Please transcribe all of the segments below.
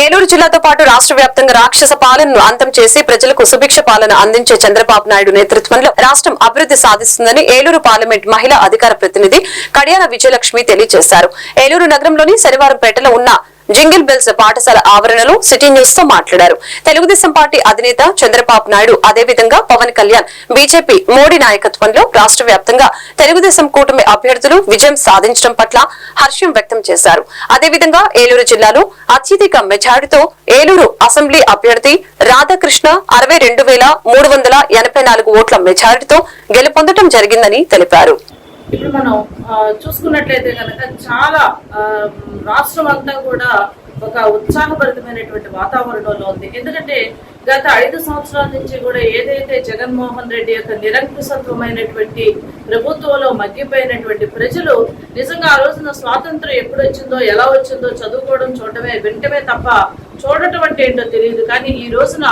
ఏలూరు జిల్లాతో పాటు రాష్ట్ర వ్యాప్తంగా రాక్షస పాలనను అంతం చేసి ప్రజలకు సుభిక్ష పాలన అందించే చంద్రబాబు నాయుడు నేతృత్వంలో రాష్ట్రం అభివృద్ధి సాధిస్తుందని ఏలూరు పార్లమెంట్ మహిళా అధికార ప్రతినిధి కడియాల విజయలక్ష్మి తెలియజేశారు. ఏలూరు నగరంలోని శనివారంపేటలో ఉన్న జింగిల్ బెల్స్ పాఠశాల ఆవరణలో సిటీ న్యూస్తో మాట్లాడారు. తెలుగుదేశం పార్టీ అధినేత చంద్రబాబు నాయుడు అదేవిధంగా పవన్ కళ్యాణ్ బీజేపీ మోడీ నాయకత్వంలో రాష్ట్ర వ్యాప్తంగా తెలుగుదేశం కూటమి అభ్యర్థులు విజయం సాధించడం పట్ల హర్షం వ్యక్తం చేశారు. అదేవిధంగా ఏలూరు జిల్లాలో అత్యధిక మెజారిటీతో ఏలూరు అసెంబ్లీ అభ్యర్థి రాధాకృష్ణ అరవై రెండు వేల మూడు వందల ఎనభై నాలుగు ఓట్ల మెజారిటీతో గెలుపొందడం జరిగిందని తెలిపారు. ఇప్పుడు మనం ఆ, చూసుకున్నట్లయితే కనుక చాలా రాష్ట్రం అంతా కూడా ఒక ఉత్సాహభరితమైనటువంటి వాతావరణంలో ఉంది. ఎందుకంటే గత ఐదు సంవత్సరాల నుంచి కూడా ఏదైతే జగన్మోహన్ రెడ్డి యొక్క నిరంకుశత్వమైనటువంటి ప్రభుత్వంలో మగ్గిపోయినటువంటి ప్రజలు నిజంగా ఆ రోజున స్వాతంత్రం ఎప్పుడు వచ్చిందో ఎలా వచ్చిందో చదువుకోవడం చూడటమే వింటమే తప్ప చూడటం అంటే ఏంటో తెలియదు. కానీ ఈ రోజున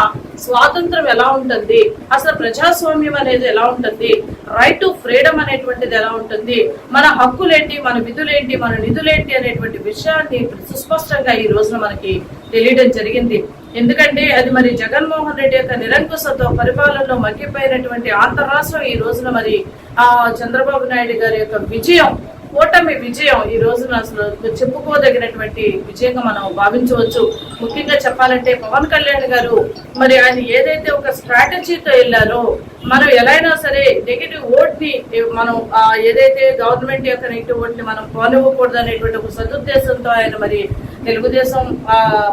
స్వాతంత్రం ఎలా ఉంటుంది? అసలు ప్రజాస్వామ్యం అనేది ఎలా ఉంటుంది? రైట్ టు ఫ్రీడమ్ అనేటువంటిది ఎలా ఉంటుంది? మన హక్కులేంటి? మన విధులేంటి? మన నిధులేంటి? అనేటువంటి విషయాన్ని సుస్పష్టంగా ఈ రోజున మనకి తెలియడం జరిగింది. ఎందుకంటే అది మరి జగన్మోహన్ రెడ్డి యొక్క నిరంకుశతో పరిపాలనలో మగ్గిపోయినటువంటి ఆంధ్ర రాష్ట్రం ఈ రోజున మరి ఆ చంద్రబాబు నాయుడు గారి యొక్క విజయం కూటమి విజయం ఈ రోజున అసలు చెప్పుకోదగినటువంటి విజయంగా మనం భావించవచ్చు. ముఖ్యంగా చెప్పాలంటే పవన్ కళ్యాణ్ గారు మరి ఆయన ఏదైతే ఒక స్ట్రాటజీతో వెళ్ళారో మనం ఎలా అయినా సరే నెగిటివ్ ఓట్ని మనం ఏదైతే గవర్నమెంట్ యొక్క నెగిటివ్ ఓట్ని మనం పోనివ్వకూడదు అనేటువంటి ఒక సదుద్దేశంతో ఆయన మరి తెలుగుదేశం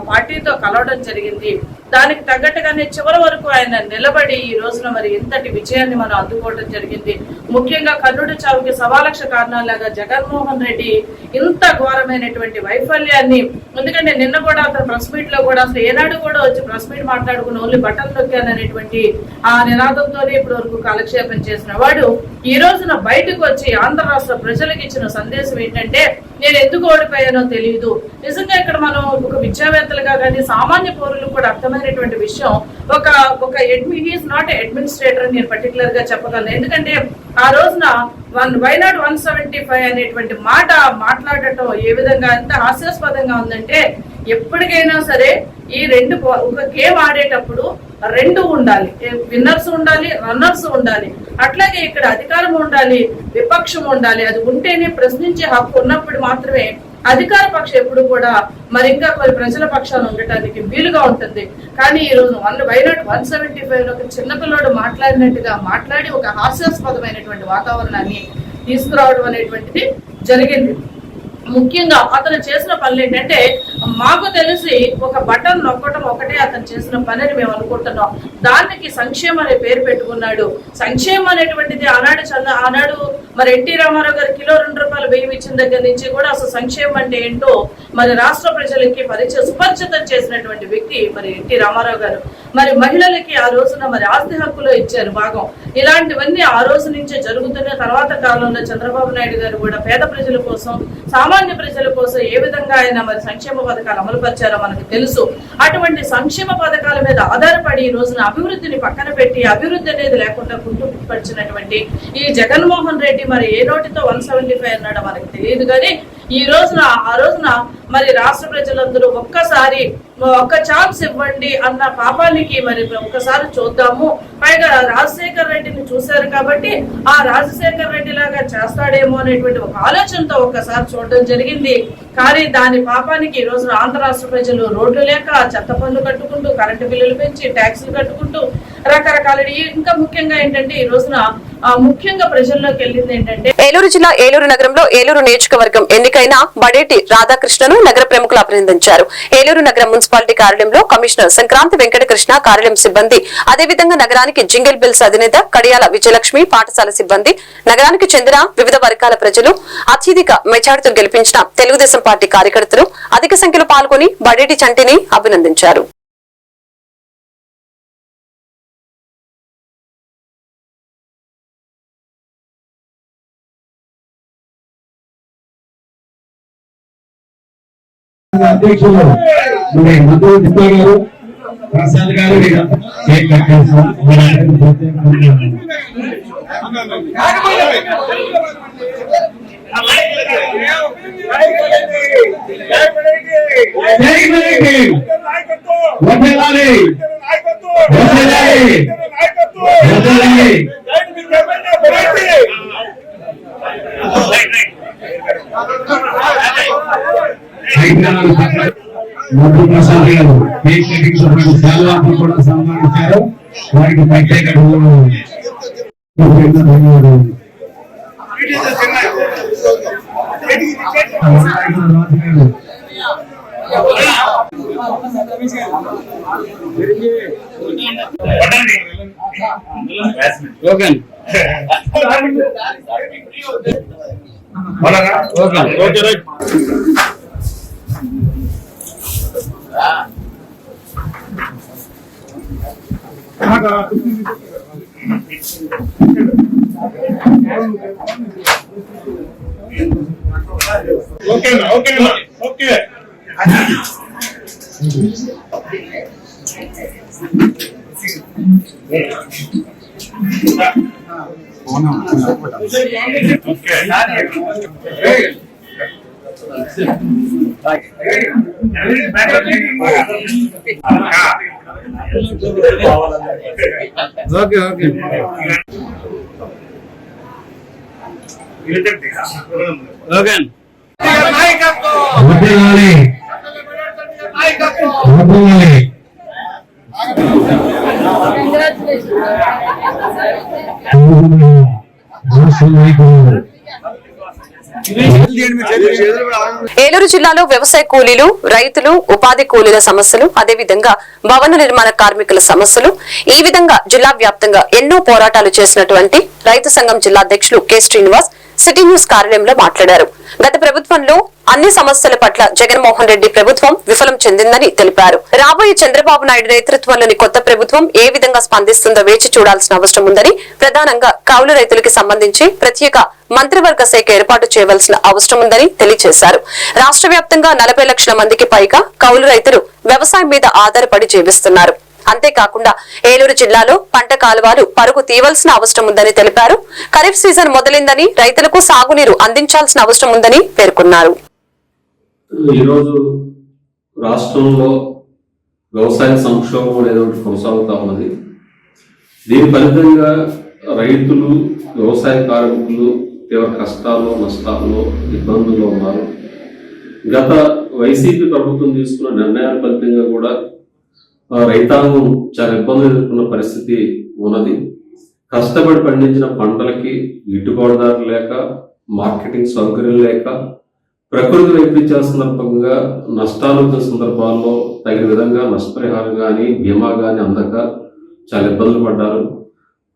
పార్టీతో కలవడం జరిగింది. దానికి తగ్గట్టుగానే చివరి వరకు ఆయన నిలబడి ఈ రోజున మరి ఇంతటి విజయాన్ని మనం అందుకోవడం జరిగింది. ముఖ్యంగా కర్ణుడి చావుకి సవాలక్ష కారణాలుగా జగన్మోహన్ రెడ్డి ఇంత ఘోరమైనటువంటి వైఫల్యాన్ని ఎందుకంటే నిన్న కూడా అతను ప్రెస్ మీట్లో కూడా అసలు ఏనాడు కూడా వచ్చి ప్రెస్ మీట్ మాట్లాడుకుని ఓన్లీ బటన్ నొక్కాననేటువంటి ఆ నినాదంతోనే ఇప్పటి వరకు కాలక్షేపం చేసిన వాడు ఈ రోజున బయటకు వచ్చి ఆంధ్ర రాష్ట్ర ప్రజలకు ఇచ్చిన సందేశం ఏంటంటే నేను ఎందుకు ఓడిపోయానో తెలియదు నిజంగా ఇక్కడ మనం ఒక విద్యావేత్తలుగా కానీ సామాన్య పౌరులు కూడా అర్థమైనటువంటి విషయం ఒక ఒక అడ్మి హీఈస్ నాట్ అడ్మినిస్ట్రేటర్ అని నేను పర్టికులర్గా చెప్పగలను. ఎందుకంటే ఆ రోజున one why not one seventy five అనేటువంటి మాట మాట్లాడటం ఏ విధంగా ఎంత హాస్యాస్పదంగా ఉందంటే ఎప్పటికైనా సరే ఈ రెండు ఒక గేమ్ ఆడేటప్పుడు రెండు ఉండాలి. విన్నర్స్ ఉండాలి రన్నర్స్ ఉండాలి. అట్లాగే ఇక్కడ అధికారం ఉండాలి విపక్షం ఉండాలి. అది ఉంటేనే ప్రశ్నించే హక్కు ఉన్నప్పుడు మాత్రమే అధికార పక్షం ఎప్పుడు కూడా మరి ఇంకా కొన్ని ప్రజల పక్షాలు ఉండటానికి వీలుగా ఉంటుంది. కానీ ఈ రోజు వన్ వైనాట్ వన్ సెవెంటీ ఫైవ్లో ఒక మాట్లాడినట్టుగా మాట్లాడి ఒక హాస్యాస్పదమైనటువంటి వాతావరణాన్ని తీసుకురావడం అనేటువంటిది జరిగింది. ముఖ్యంగా అతను చేసిన పనులు ఏంటంటే మాకు తెలిసి ఒక బటన్ నొక్కడం ఒకటే అతను చేసిన పని అని మేము అనుకుంటున్నాం. దానికి సంక్షేమం అనే పేరు పెట్టుకున్నాడు. సంక్షేమం అనేటువంటిది ఆనాడు చంద ఆనాడు మరి ఎన్టీ రామారావు గారు కిలో రెండు రూపాయలు బియ్యం ఇచ్చిన దగ్గర నుంచి కూడా అసలు సంక్షేమం అంటే ఏంటో మరి రాష్ట్ర ప్రజలకి పరిచయ సుపరిచితం చేసినటువంటి వ్యక్తి మరి ఎన్టీ రామారావు గారు. మరి మహిళలకి ఆ రోజున మరి ఆస్తి హక్కులో ఇచ్చారు భాగం. ఇలాంటివన్నీ ఆ రోజు నుంచే జరుగుతున్న తర్వాత కాలంలో చంద్రబాబు నాయుడు గారు కూడా పేద ప్రజల కోసం సామాన్య ప్రజల కోసం ఏ విధంగా ఆయన మరి సంక్షేమ పథకాలు అమలు పరిచారో మనకు తెలుసు. అటువంటి సంక్షేమ పథకాల మీద ఆధారపడి ఈ రోజున అభివృద్ధిని పక్కన పెట్టి అభివృద్ధి అనేది లేకుండా కుంటుపరిచినటువంటి ఈ జగన్మోహన్ రెడ్డి మరి ఏ నోటితో వన్ సెవెంటీ ఫైవ్ అన్నాడో మనకు తెలియదు కానీ ఈ రోజున ఆ రోజున మరి రాష్ట్ర ప్రజలందరూ ఒక్కసారి ఒక్క ఛాన్స్ ఇవ్వండి అన్న పాపానికి మరి ఒక్కసారి చూద్దాము. పైగా రాజశేఖర్ రెడ్డిని చూశారు కాబట్టి ఆ రాజశేఖర్ రెడ్డి లాగా చేస్తాడేమో అనేటువంటి ఒక ఆలోచనతో ఒక్కసారి చూడడం జరిగింది. కానీ దాని పాపానికి ఈ రోజున ఆంధ్ర రాష్ట్ర ప్రజలు రోడ్లు లేక చెత్త పన్ను కట్టుకుంటూ కరెంటు బిల్లులు పెంచి ట్యాక్సులు కట్టుకుంటూ రకరకాల ఇంకా ముఖ్యంగా ఏంటంటే ఈ రోజున ముఖ్యంగా ప్రజల్లోకి వెళ్ళింది ఏంటంటే ఏలూరు జిల్లా ఏలూరు నగరంలో ఏలూరు నియోజకవర్గం ఎన్నికైన బడేటి రాధాకృష్ణను నగర ప్రముఖులు అభినందించారు. ఏలూరు నగరం మున్సిపాలిటీ కార్యాలయంలో కమిషనర్ సంక్రాంతి వెంకటకృష్ణ కార్యాలయం సిబ్బంది అదేవిధంగా నగరానికి జింగిల్ బిల్స్ అధినేత కడియాల విజయలక్ష్మి పాఠశాల సిబ్బంది నగరానికి చెందిన వివిధ వర్గాల ప్రజలు అత్యధిక మెజార్టీతో గెలిపించిన తెలుగుదేశం పార్టీ కార్యకర్తలు అధిక సంఖ్యలో పాల్గొని బడేటి చంటిని అభినందించారు. అధ్యక్షులు మరి మధు దిప్ప గారు ప్రసాద్ గారు వీరంతా కేక్ కట్ చేస్తాం వీరందరికీ ప్రత్యేకంగా జై హైదరాబాద్ మధు ప్రసాద్ గారు కేక్ కూడా సన్మానించారు వారికి ప్రత్యేక ధన్యవాదాలు రాజు గారు ఓకేనా? ఓకేనా? ఓకే ఓకే ఓకే ఓకే వర్ధిల్లాలి వర్ధిల్లాలి ఏలూరు జిల్లాలో వ్యవసాయ కూలీలు రైతులు ఉపాధి కూలీల సమస్యలు అదేవిధంగా భవన నిర్మాణ కార్మికుల సమస్యలు ఈ విధంగా జిల్లా వ్యాప్తంగా ఎన్నో పోరాటాలు చేసినటువంటి రైతు సంఘం జిల్లా అధ్యక్షులు కె. శ్రీనివాస్ సిటీ న్యూస్ కార్యాలయంలో మాట్లాడారు. గత ప్రభుత్వంలో అన్ని సమస్యల పట్ల జగన్మోహన్ రెడ్డి ప్రభుత్వం విఫలం చెందిందని తెలిపారు. రాబోయే చంద్రబాబు నాయుడు నేతృత్వంలోని కొత్త ప్రభుత్వం ఏ విధంగా స్పందిస్తుందో వేచి చూడాల్సిన అవసరం ఉందని ప్రధానంగా కౌలు రైతులకి సంబంధించి ప్రత్యేక మంత్రివర్గ శాఖ ఏర్పాటు చేయవలసిన అవసరం ఉందని తెలియజేశారు. రాష్ట్ర వ్యాప్తంగా నలభై లక్షల మందికి పైగా కౌలు రైతులు వ్యవసాయం మీద ఆధారపడి జీవిస్తున్నారు. అంతేకాకుండా ఏలూరు జిల్లాలో పంట కాలువలు పరుగు తీయవలసిన అవసరం ఉందని తెలిపారు. ఖరీఫ్ సీజన్ మొదలైందని రైతులకు సాగునీరు అందించాల్సిన అవసరం ఉందని పేర్కొన్నారు. ఈరోజు రాష్ట్రంలో వ్యవసాయ సంక్షోభం అనేది ఒకటి కొనసాగుతా ఉన్నది. దీని ఫలితంగా రైతులు వ్యవసాయ కార్మికులు తీవ్ర కష్టాల్లో నష్టాల్లో ఇబ్బందుల్లో ఉన్నారు. గత వైసీపీ ప్రభుత్వం తీసుకున్న నిర్ణయాల ఫలితంగా కూడా రైతాంగం చాలా ఇబ్బందులు ఎదుర్కొన్న పరిస్థితి ఉన్నది. కష్టపడి పండించిన పంటలకి గిట్టుబాటు ధర లేక మార్కెటింగ్ సౌకర్యం లేక ప్రకృతి వైపరీత్యాల సందర్భంగా నష్టాలు వచ్చిన సందర్భాల్లో తగిన విధంగా నష్టపరిహారం కానీ బీమా కానీ అందక చాలా ఇబ్బందులు పడ్డారు.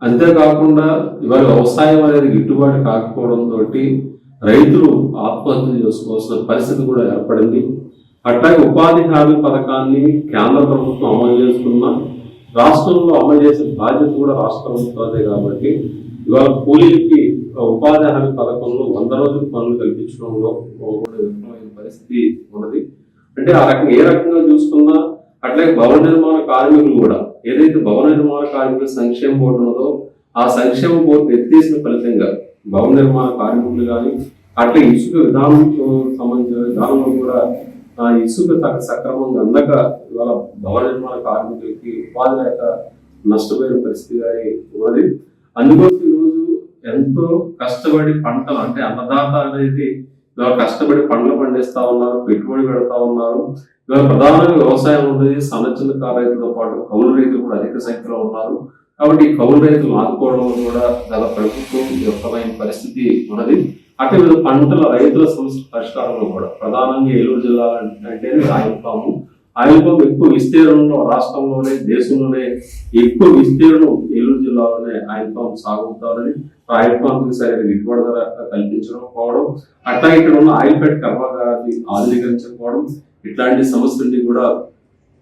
అంతేకాకుండా ఇవాళ వ్యవసాయం అనేది గిట్టుబాటు కాకపోవడంతో రైతులు ఆత్మహత్యలు చేసుకోవాల్సిన పరిస్థితి కూడా ఏర్పడింది. అట్లాగే ఉపాధి హామీ పథకాన్ని కేంద్ర ప్రభుత్వం అమలు చేస్తున్న రాష్ట్రంలో అమలు చేసే బాధ్యత కూడా రాష్ట్ర ప్రభుత్వాదే కాబట్టి ఇవాళ కూలీలకి ఉపాధి హామీ పథకంలో వంద రోజుల పనులు కల్పించడంలో కూడా విఫలమైన పరిస్థితి ఉన్నది. అంటే ఆ రకంగా ఏ రకంగా చూసుకున్నా అట్లాగే భవన నిర్మాణ కార్మికులు కూడా ఏదైతే భవన నిర్మాణ కార్మికుల సంక్షేమ బోర్డు ఉన్నదో ఆ సంక్షేమ బోర్డు ఎత్తేసిన ఫలితంగా భవన నిర్మాణ కార్మికులు కానీ అట్లా ఇసుక విధానం సంబంధించిన విధానంలో కూడా ఆ ఇసుక తగ్గ సక్రమంగా అందక ఇవాళ భవన నిర్మాణ కార్మికులకి ఉపాధి లేక నష్టపోయిన పరిస్థితి ఉన్నది. అందుకోసం ఈరోజు ఎంతో కష్టపడి పంటలు అంటే అన్నదాత అనేది ఇవాళ కష్టపడి పంటలు పండిస్తా ఉన్నారు పెట్టుబడి పెడతా ఉన్నారు. ఇవాళ ప్రధానంగా వ్యవసాయం ఉన్నది సన్న చిన్న రైతులతో పాటు కౌలు రైతులు కూడా అధిక సంఖ్యలో ఉన్నారు. కాబట్టి ఈ కౌలు రైతులు ఆదుకోవడం కూడా గత ప్రభుత్వం విఫలమైన పరిస్థితి ఉన్నది. అటు పంటల రైతుల సమస్య పరిష్కారంలో కూడా. ప్రధానంగా ఏలూరు జిల్లా అంటే ఆయిల్ పాము ఆయిల్ పాము ఎక్కువ విస్తీర్ణంలో రాష్ట్రంలోనే దేశంలోనే ఎక్కువ విస్తీర్ణం ఏలూరు జిల్లాలోనే ఆయిల్ పాము సాగుతారని ఆయిల్ పాంపు సరైన గిట్టుబాటు ధర కల్పించకపోవడం అట్లా ఇక్కడ ఉన్న ఆయిల్ ఫెడ్ కర్మాగారాన్ని ఆధునీకరించకపోవడం ఇట్లాంటి సమస్యలన్నీ కూడా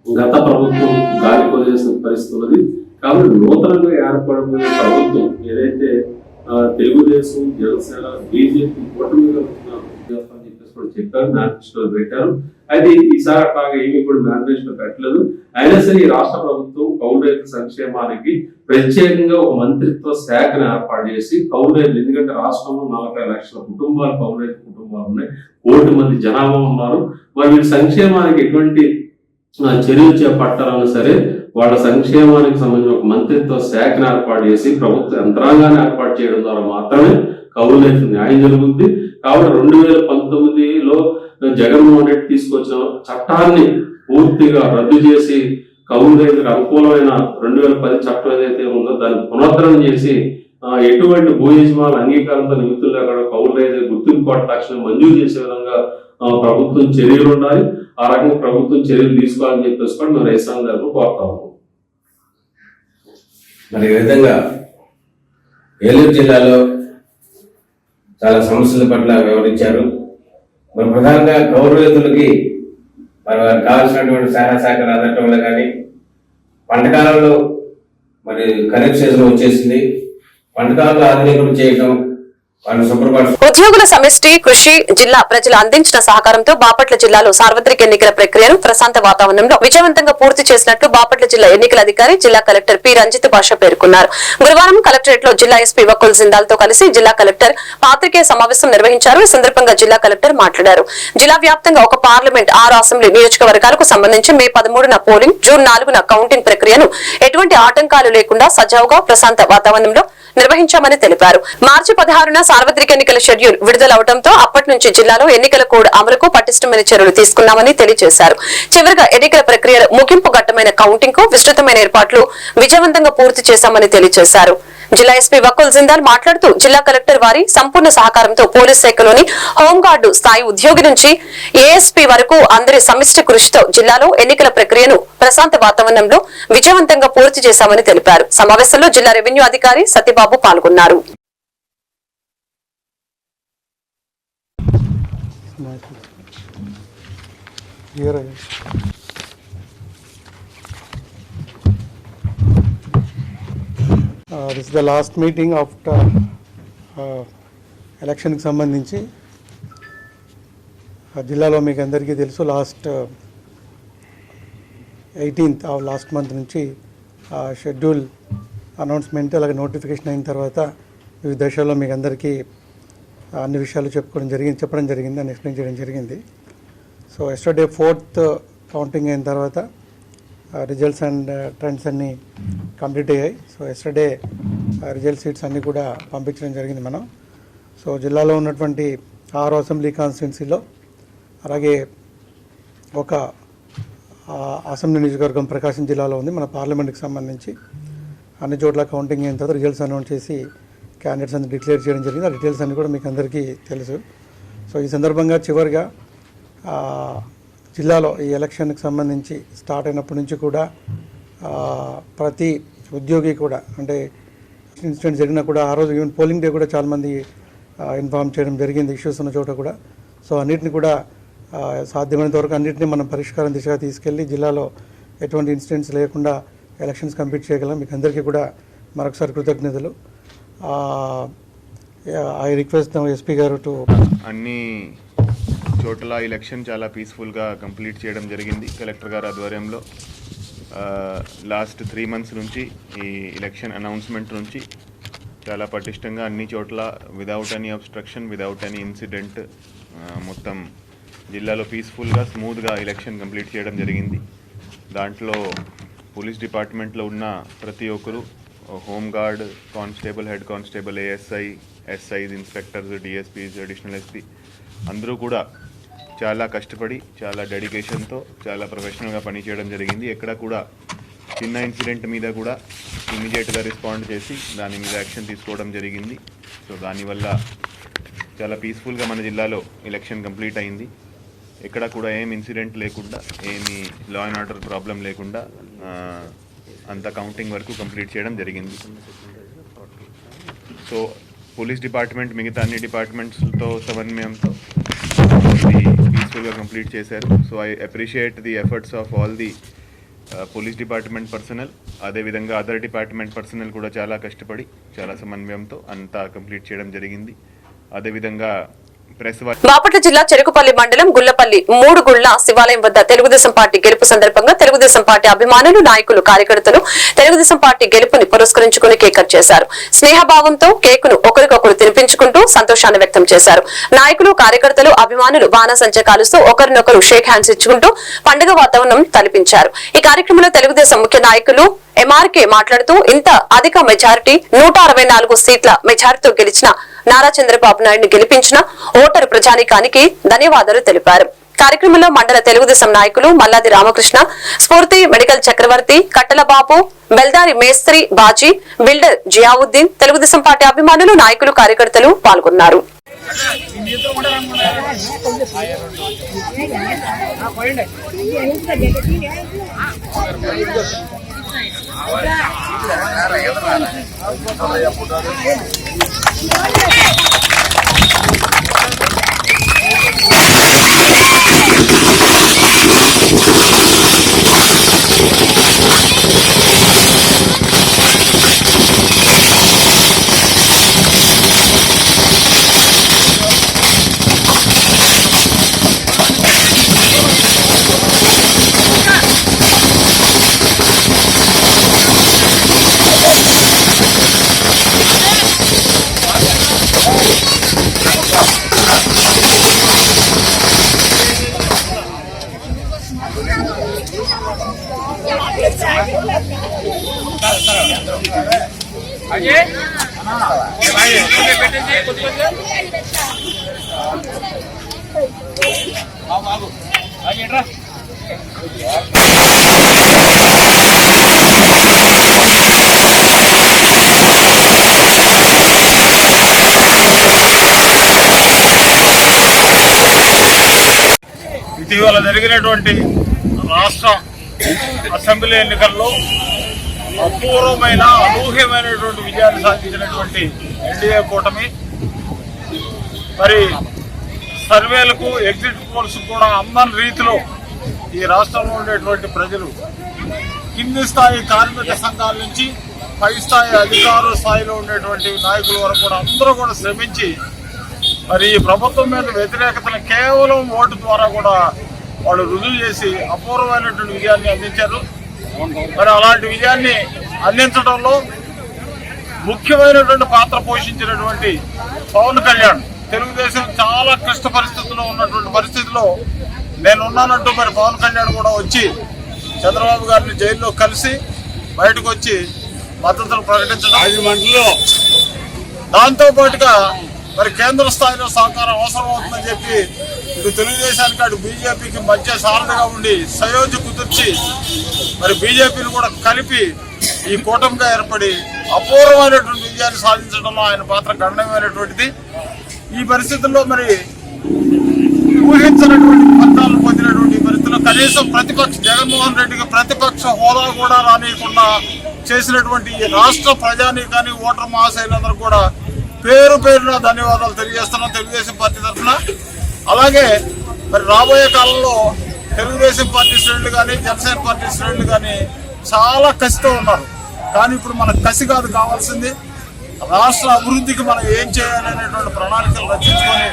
గత ప్రభుత్వం గాలి కొదిలేసిన పరిస్థితి ఉన్నది. కాబట్టి నూతనంగా ఏర్పడిన ప్రభుత్వం ఏదైతే తెలుగుదేశం జనసేన బీజేపీ కూటమిగా చేస్తామని చెప్పేసి కూడా చెప్పారు మేనిఫెస్టో పెట్టారు. అయితే ఈసారి అట్లాగా ఏమీ కూడా మేనిఫెస్టో పెట్టలేదు. అయినా సరే ఈ రాష్ట్ర ప్రభుత్వం కౌలు రైతు సంక్షేమానికి ప్రత్యేకంగా ఒక మంత్రిత్వ శాఖను ఏర్పాటు చేసి కౌలు రైతులు ఎందుకంటే రాష్ట్రంలో నలభై లక్షల కుటుంబాలు కౌలు రైతు కుటుంబాలు ఉన్నాయి. కోటి మంది జనాభా ఉన్నారు. మరి వీరి సంక్షేమానికి ఎటువంటి చర్యలు చేపట్టాలన్నా సరే వాళ్ళ సంక్షేమానికి సంబంధించిన ఒక మంత్రిత్వ శాఖను ఏర్పాటు చేసి ప్రభుత్వ యంత్రాంగాన్ని ఏర్పాటు చేయడం ద్వారా మాత్రమే కౌలు న్యాయం జరుగుతుంది కాబట్టి రెండు వేల పంతొమ్మిదిలో జగన్మోహన్ రెడ్డి తీసుకొచ్చిన చట్టాన్ని పూర్తిగా రద్దు చేసి కౌలు రైతులకు అనుకూలమైన రెండు వేల పది చట్టం ఏదైతే ఉందో దాన్ని పునరుద్ధరణ చేసి ఎటువంటి భూ యజమానుల అంగీకారంతో నిమిత్తులు లేకుండా కౌలు రైతు గుర్తింపు కోట తక్షణం మంజూరు చేసే విధంగా ప్రభుత్వం చర్యలు ఉండాలి. ఆ రకంగా ప్రభుత్వం చర్యలు తీసుకోవాలని చెప్పేసి కూడా మేము రైతాంగ కోరుతా ఉన్నాం. మరి ఈ విధంగా ఏలూరు జిల్లాలో చాలా సమస్యల పట్ల వివరించారు. మరి ప్రధానంగా గౌరవేతులకి మరి వారికి కావాల్సినటువంటి సహాయ సహకారం అందటంలో కానీ పంటకాలంలో మరి ఖరీఫ్ సీజన్ వచ్చేసింది. పంటకాలంలో ఆధునీకరణ చేయటం ఉద్యోగుల సమిష్టి కృషి జిల్లా ప్రజలు అందించిన సహకారంతో బాపట్ల జిల్లాలో సార్వత్రిక ఎన్నికల ప్రక్రియను ప్రశాంత వాతావరణంలో విజయవంతంగా పూర్తి చేసినట్లు బాపట్ల జిల్లా ఎన్నికల అధికారి జిల్లా కలెక్టర్ పి. రంజిత్ భాష పేర్కొన్నారు. గురువారం కలెక్టరేట్లో జిల్లా ఎస్పీ వకుల్ జిందాల్తో కలిసి జిల్లా కలెక్టర్ పాత్రికేయ సమావేశం నిర్వహించారు. ఈ సందర్భంగా జిల్లా కలెక్టర్ మాట్లాడారు. జిల్లా వ్యాప్తంగా ఒక పార్లమెంట్ ఆరు అసెంబ్లీ నియోజకవర్గాలకు సంబంధించి మే పదమూడున పోలింగ్ జూన్ నాలుగున కౌంటింగ్ ప్రక్రియను ఎటువంటి ఆటంకాలు లేకుండా సజావుగా ప్రశాంత వాతావరణంలో నిర్వహించామని తెలిపారు. మార్చి పదహారున సార్వత్రిక ఎన్నికల షెడ్యూల్ విడుదలవడంతో అప్పటి నుంచి జిల్లాలో ఎన్నికల కోడ్ అమలుకు పటిష్టమైన చర్యలు తీసుకున్నామని తెలియజేశారు. చివరిగా ఎన్నికల ప్రక్రియలు ముగింపు ఘట్టమైన కౌంటింగ్కు విస్తృతమైన ఏర్పాట్లు విజయవంతంగా పూర్తి చేశామని తెలియజేశారు. జిల్లా ఎస్పీ వకుల్ జిందాల్ మాట్లాడుతూ జిల్లా కలెక్టర్ వారి సంపూర్ణ సహకారంతో పోలీస్ శాఖలోని హోంగార్డు స్థాయి ఉద్యోగి నుంచి ఏఎస్పీ వరకు అందరి సమిష్టి కృషితో జిల్లాలో ఎన్నికల ప్రక్రియను ప్రశాంత వాతావరణంలో విజయవంతంగా పూర్తి చేశామని తెలిపారు. సమావేశంలో జిల్లా రెవెన్యూ అధికారి సత్యబాబు పాల్గొన్నారు. This the last meeting is ఎలక్షన్కి uh, సంబంధించి. ఆ జిల్లాలో మీకు అందరికీ తెలుసు last eighteenth of last month నుంచి uh, షెడ్యూల్ అనౌన్స్మెంట్ అలాగే నోటిఫికేషన్ అయిన తర్వాత వివిధ దశల్లో మీకు అందరికీ అన్ని విషయాలు చెప్పుకోవడం జరిగింది చెప్పడం జరిగింది అని ఎక్స్ప్లెయిన్ చేయడం జరిగింది. సో ఎస్టర్డే ఫోర్త్ కౌంటింగ్ అయిన తర్వాత రిజల్ట్స్ అండ్ ట్రెండ్స్ అన్నీ కంప్లీట్ అయ్యాయి. సో ఎస్టర్డే రిజల్ట్ సీట్స్ అన్నీ కూడా పంపించడం జరిగింది మనం. సో జిల్లాలో ఉన్నటువంటి ఆరు అసెంబ్లీ కాన్స్టిట్యున్సీలో అలాగే ఒక అసెంబ్లీ నియోజకవర్గం ప్రకాశం జిల్లాలో ఉంది. మన పార్లమెంట్కి సంబంధించి అన్ని చోట్ల కౌంటింగ్ అయిన తర్వాత రిజల్ట్స్ అనౌన్స్ చేసి క్యాండిడేట్స్ అన్ని డిక్లేర్ చేయడం జరిగింది. ఆ డీటెయిల్స్ అన్ని కూడా మీకు అందరికీ తెలుసు. సో ఈ సందర్భంగా చివరిగా జిల్లాలో ఈ ఎలక్షన్కి సంబంధించి స్టార్ట్ అయినప్పటి నుంచి కూడా ప్రతి ఉద్యోగి కూడా అంటే ఇన్సిడెంట్ జరిగినా కూడా ఆ రోజు ఈవెన్ పోలింగ్ డే కూడా చాలామంది ఇన్ఫార్మ్ చేయడం జరిగింది ఇష్యూస్ ఉన్న చోట కూడా. సో అన్నిటిని కూడా సాధ్యమైనంత వరకు అన్నింటినీ మనం పరిష్కారం దిశగా తీసుకెళ్ళి జిల్లాలో ఎటువంటి ఇన్సిడెంట్స్ లేకుండా ఎలక్షన్స్ కంప్లీట్ చేయగలం. మీకు అందరికీ కూడా మరొకసారి కృతజ్ఞతలు. I request SP garu to అన్ని చోట్ల ఎలక్షన్ చాలా పీస్ఫుల్గా కంప్లీట్ చేయడం జరిగింది కలెక్టర్ గారి ఆధ్వర్యంలో. లాస్ట్ త్రీ మంత్స్ నుంచి ఈ ఎలక్షన్ అనౌన్స్మెంట్ నుంచి చాలా పటిష్టంగా అన్ని చోట్ల without any obstruction without any incident మొత్తం జిల్లాలో పీస్ఫుల్గా స్మూత్గా ఎలక్షన్ కంప్లీట్ చేయడం జరిగింది. దాంట్లో పోలీస్ డిపార్ట్మెంట్లో ఉన్న ప్రతి ఒక్కరు home guard constable head constable ASI SIs inspectors DSPs additional SP అందరూ కూడా చాలా కష్టపడి చాలా డెడికేషన్తో చాలా ప్రొఫెషనల్గా పనిచేయడం జరిగింది. ఎక్కడ కూడా చిన్న ఇన్సిడెంట్ మీద కూడా ఇమీడియట్గా రెస్పాండ్ చేసి దాని మీద యాక్షన్ తీసుకోవడం జరిగింది. సో దానివల్ల చాలా పీస్ఫుల్గా మన జిల్లాలో ఎలక్షన్ కంప్లీట్ అయింది. ఎక్కడ కూడా ఏం ఇన్సిడెంట్ లేకుండా ఏమి లా అండ్ ఆర్డర్ ప్రాబ్లం లేకుండా అంత కౌంటింగ్ వరకు కంప్లీట్ చేయడం జరిగింది. సో పోలీస్ డిపార్ట్మెంట్ మిగతా అన్ని డిపార్ట్మెంట్స్తో సమన్వయంతో సక్సెస్ఫుల్గా కంప్లీట్ చేశారు. So I appreciate the efforts of all the police department personnel అదేవిధంగా అదర్ డిపార్ట్మెంట్ పర్సనల్ కూడా చాలా కష్టపడి చాలా సమన్వయంతో అంతా కంప్లీట్ చేయడం జరిగింది. అదేవిధంగా బాపట్ల జిల్లా చెరుకుపల్లి మండలం గుల్లపల్లి మూడు గుళ్ళ శివాలయం వద్ద తెలుగుదేశం పార్టీ గెలుపు సందర్భంగా తెలుగుదేశం పార్టీ అభిమానులు నాయకులు కార్యకర్తలు తెలుగుదేశం పార్టీ గెలుపుని పురస్కరించుకుని కేక్ కట్ చేశారు. స్నేహభావంతో కేకును ఒకరికొకరు తినిపించుకుంటూ సంతోషాన్ని వ్యక్తం చేశారు. నాయకులు కార్యకర్తలు అభిమానులు బాణసంచ కాలుస్తూ ఒకరినొకరు షేక్ హ్యాండ్స్ ఇచ్చుకుంటూ పండుగ వాతావరణం తలపించారు. ఈ కార్యక్రమంలో తెలుగుదేశం ముఖ్య నాయకులు ఎంఆర్కే మాట్లాడుతూ ఇంత అధిక మెజారిటీ నూట అరవై నాలుగు సీట్ల మెజారిటీతో గెలిచిన నారా చంద్రబాబు నాయుడు గెలిపించిన ఓటరు ప్రజానికానికి ధన్యవాదాలు తెలిపారు. కార్యక్రమంలో మండల తెలుగుదేశం నాయకులు మల్లాది రామకృష్ణ స్ఫూర్తి మెడికల్ చక్రవర్తి కట్టలబాబు బెల్దారి మేస్త్రి బాజీ బిల్డర్ జియావుద్దీన్ తెలుగుదేశం పార్టీ అభిమానులు నాయకులు కార్యకర్తలు పాల్గొన్నారు. போட்டாரு ఇటీవల జరిగినటువంటి రాష్ట్ర అసెంబ్లీ ఎన్నికల్లో అపూర్వమైన అనూహ్యమైనటువంటి విజయాన్ని సాధించినటువంటి ఎన్డీఏ కూటమి. మరి సర్వేలకు ఎగ్జిట్ పోల్స్ కూడా అందని రీతిలో ఈ రాష్ట్రంలో ఉండేటువంటి ప్రజలు కింది స్థాయి కార్మిక సంఘాల నుంచి పై స్థాయి అధికారుల స్థాయిలో ఉండేటువంటి నాయకుల వరకు కూడా అందరూ కూడా శ్రమించి మరి ఈ ప్రభుత్వం మీద వ్యతిరేకతను కేవలం ఓటు ద్వారా కూడా వాళ్ళు రుజువు చేసి అపూర్వమైనటువంటి విజయాన్ని అందించారు. మరి అలాంటి విజయాన్ని అందించడంలో ముఖ్యమైనటువంటి పాత్ర పోషించినటువంటి పవన్ కళ్యాణ్. తెలుగుదేశం చాలా క్లిష్ట పరిస్థితుల్లో ఉన్నటువంటి పరిస్థితిలో నేనున్నానంటూ మరి పవన్ కళ్యాణ్ కూడా వచ్చి చంద్రబాబు గారిని జైల్లో కలిసి బయటకు వచ్చి మద్దతును ప్రకటించడం దాంతో పాటుగా మరి కేంద్ర స్థాయిలో సహకారం అవసరం అవుతుందని చెప్పి ఇటు తెలుగుదేశానికి అటు బీజేపీకి మధ్య సారథిగా ఉండి సయోధ్య కుదిర్చి మరి బీజేపీని కూడా కలిపి ఈ కూటమిగా ఏర్పడి అపూర్వమైనటువంటి విజయాన్ని సాధించడంలో ఆయన పాత్ర గణనీయమైనటువంటిది. ఈ పరిస్థితుల్లో మరి ఊహించినటువంటి ఫలితాలను పొందినటువంటి పరిస్థితుల్లో కనీసం ప్రతిపక్ష జగన్మోహన్ రెడ్డికి ప్రతిపక్ష హోదా కూడా రానియకుండా చేసినటువంటి ఈ రాష్ట్ర ప్రజానీకాన్ని ఓటర్ మహాశైలందరూ కూడా పేరు పేరున ధన్యవాదాలు తెలియజేస్తున్నాం తెలుగుదేశం పార్టీ తరఫున. అలాగే మరి రాబోయే కాలంలో తెలుగుదేశం పార్టీ శ్రేణులు కానీ జనసేన పార్టీ శ్రేణులు కానీ చాలా కసితో ఉన్నారు. కానీ ఇప్పుడు మనకు కసి కాదు కావాల్సింది రాష్ట్ర అభివృద్ధికి మనం ఏం చేయాలి అనేటువంటి ప్రణాళికలు రచించుకొని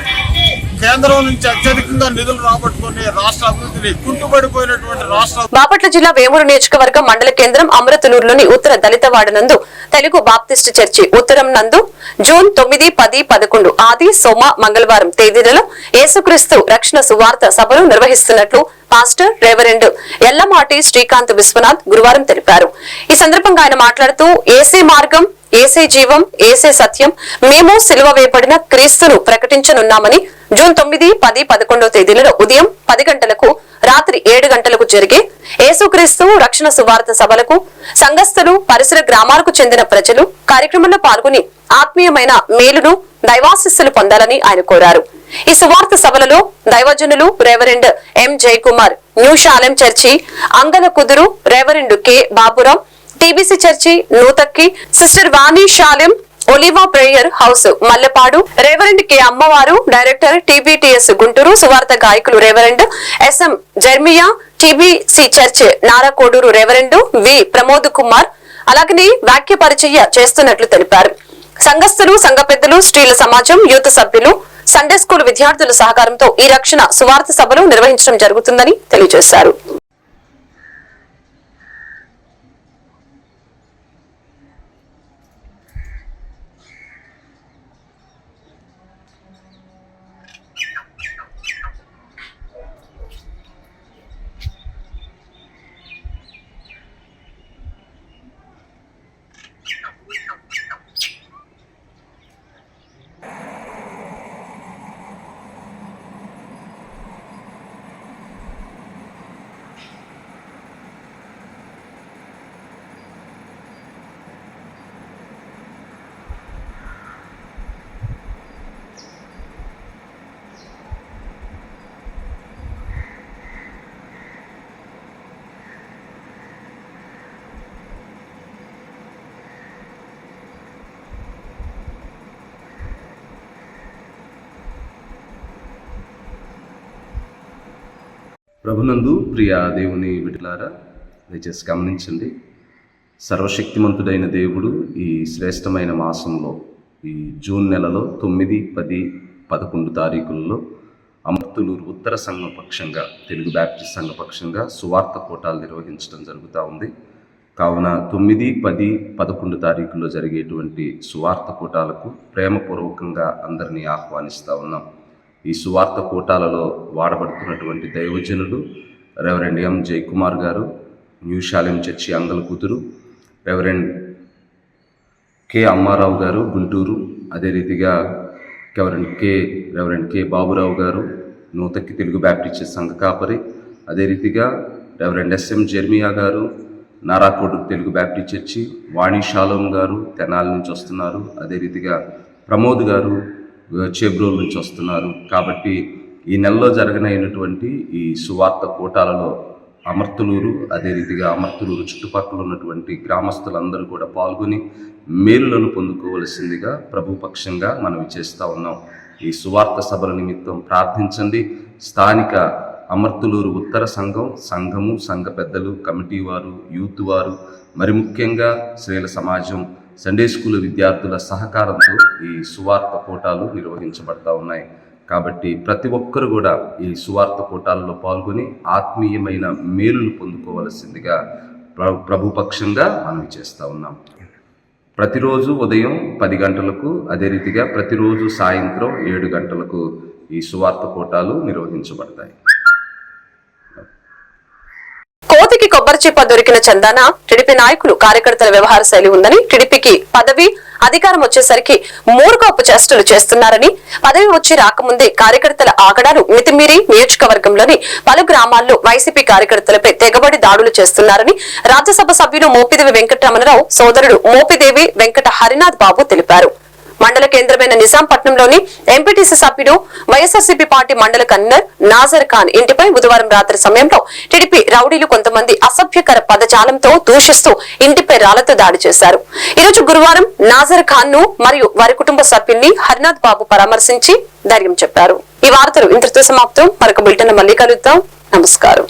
కేంద్రం నుంచి అత్యధికంగా నిధులు రాబట్టుకొని రాష్ట్ర అభివృద్ధిని కుంటుపడిపోయినటువంటి రాష్ట్ర బాపట్ల జిల్లా వేమూరు నియోజకవర్గం మండల కేంద్రం అమృతలూరులోని ఉత్తర దళితవాడ నందు తెలుగు బాప్టిస్ట్ చర్చి ఉత్తరం నందు జూన్ తొమ్మిది పది పదకొండు ఆది సోమ మంగళవారం తేదీలలో యేసుక్రీస్తు రక్షణ సువార్త సభను నిర్వహిస్తున్నట్లు పాస్టర్ రెవరెండ్ ఎల్లమాటి శ్రీకాంత్ విశ్వనాథ్ గురువారం తెలిపారు. ఈ సందర్భంగా ఆయన మాట్లాడుతూ ఏసీ మార్గం ఏసే జీవం ఏసే సత్యం మేము సిలువ వేయబడిన క్రీస్తును ప్రకటించనున్నామని జూన్ తొమ్మిది పది పదకొండో తేదీలలో ఉదయం పది గంటలకు రాత్రి ఏడు గంటలకు జరిగే ఏసుక్రీస్తు రక్షణ సువార్త సభలకు సంఘస్థులు పరిసర గ్రామాలకు చెందిన ప్రజలు కార్యక్రమంలో పాల్గొని ఆత్మీయమైన మేలును దైవాశిస్సులు పొందాలని ఆయన కోరారు. ఈ సువార్త సభలలో దైవజనులు reverend M Jayakumar new Shalem church Angalakuduru reverend K Baburam TBC church Nutakki sister Vani Shalem Oliva prayer house Mallepadu reverend K అమ్మవారు డైరెక్టర్ టీబీటీఎస్ గుంటూరు సువార్త గాయకులు reverend SM Jeremiah TBC church Narakoduru reverend V Pramod Kumar అలాగనే వాక్య పరిచయ చేస్తున్నట్లు తెలిపారు. సంఘస్థులు సంఘ పెద్దలు స్త్రీల సమాజం యూత్ సభ్యులు సండే స్కూల్ విద్యార్థుల సహకారంతో ఈ రక్షణ సువార్త సభలు నిర్వహించడం జరుగుతుందని తెలియజేశారు. ప్రభునందు ప్రియ దేవుని బిడ్డలారా దయచేసి గమనించండి. సర్వశక్తిమంతుడైన దేవుడు ఈ శ్రేష్టమైన మాసంలో ఈ జూన్ నెలలో తొమ్మిది పది పదకొండు తారీఖుల్లో అమర్తులూరు ఉత్తర సంఘ పక్షంగా తెలుగు బ్యాప్టిస్ట్ సంఘ పక్షంగా సువార్త కోటాలు నిర్వహించడం జరుగుతూ ఉంది. కావున తొమ్మిది పది పదకొండు తారీఖుల్లో జరిగేటువంటి సువార్త కూటాలకు ప్రేమపూర్వకంగా అందరినీ ఆహ్వానిస్తూ ఉన్నాం. ఈ సువార్త కూటాలలో వాడబడుతున్నటువంటి దైవజనులు రెవరెండ్ ఎం జయకుమార్ గారు న్యూ శాలెం చర్చి అంగల్ కూతురు రెవరెండ్ కె అమ్మారావు గారు గుంటూరు అదే రీతిగా reverend K reverend K Baburao garu Nutakki Telugu Baptist సంఘ కాపరి అదే రీతిగా reverend SM Jeremiah garu Narakodu Telugu Baptist church Vani Shalom garu Tenali నుంచి వస్తున్నారు అదే రీతిగా ప్రమోద్ గారు చేబ్రోల్ నుంచి వస్తున్నారు. కాబట్టి ఈ నెలలో జరగనైనటువంటి ఈ సువార్త కూటాలలో అమర్తులూరు అదే రీతిగా అమర్తులూరు చుట్టుపక్కల ఉన్నటువంటి గ్రామస్తులందరూ కూడా పాల్గొని మేలులను పొందుకోవలసిందిగా ప్రభుపక్షంగా మనం చేస్తూ ఉన్నాం. ఈ సువార్త సభల నిమిత్తం ప్రార్థించండి. స్థానిక అమర్తులూరు ఉత్తర సంఘం సంఘము సంఘ పెద్దలు కమిటీ వారు యూత్ వారు మరి ముఖ్యంగా స్త్రీల సమాజం సండే స్కూల్ విద్యార్థుల సహకారంతో ఈ సువార్త కోటాలు నిర్వహించబడతా ఉన్నాయి. కాబట్టి ప్రతి ఒక్కరు కూడా ఈ సువార్త కోటాలలో పాల్గొని ఆత్మీయమైన మేలులు పొందుకోవలసిందిగా ప్రభుపక్షంగా మనం చేస్తూ ఉన్నాం. ప్రతిరోజు ఉదయం పది గంటలకు అదే రీతిగా ప్రతిరోజు సాయంత్రం ఏడు గంటలకు ఈ సువార్త కోటాలు నిర్వహించబడతాయి. కోతికి కొబ్బరి చేప దొరికిన చందాన టీడీపీ నాయకులు కార్యకర్తల వ్యవహార శైలి ఉందని టీడీపీకి పదవి అధికారం వచ్చేసరికి మూర్ఖపు చేష్టలు చేస్తున్నారని పదవి వచ్చి రాకముందే కార్యకర్తల ఆగడాలు మితిమీరి నియోజకవర్గంలోని పలు గ్రామాల్లో వైసీపీ కార్యకర్తలపై తెగబడి దాడులు చేస్తున్నారని రాజ్యసభ సభ్యులు మోపిదేవి వెంకటరమణరావు సోదరుడు మోపిదేవి వెంకట హరినాథ్ బాబు తెలిపారు. మండల కేంద్రమైన నిజాంపట్నంలోని ఎంపీటీసీ సభ్యుడు వైఎస్ఆర్సీపీ పార్టీ మండల కన్వీనర్ నాజర్ ఖాన్ ఇంటిపై బుధవారం రాత్రి సమయంలో టీడీపీ రౌడీలు కొంతమంది అసభ్యకర పదజాలంతో దూషిస్తూ ఇంటిపై రాళ్ళతో దాడి చేశారు. ఈరోజు గురువారం నాజర్ ఖాన్ను మరియు వారి కుటుంబ సభ్యుల్ని హరినాథ్ బాబు పరామర్శించి ధైర్యం చెప్పారు. ఈ వార్తలు ఇంతటితో సమాప్తం. మరొక బులెటిన్ మళ్ళీ కలుద్దాం. నమస్కారం.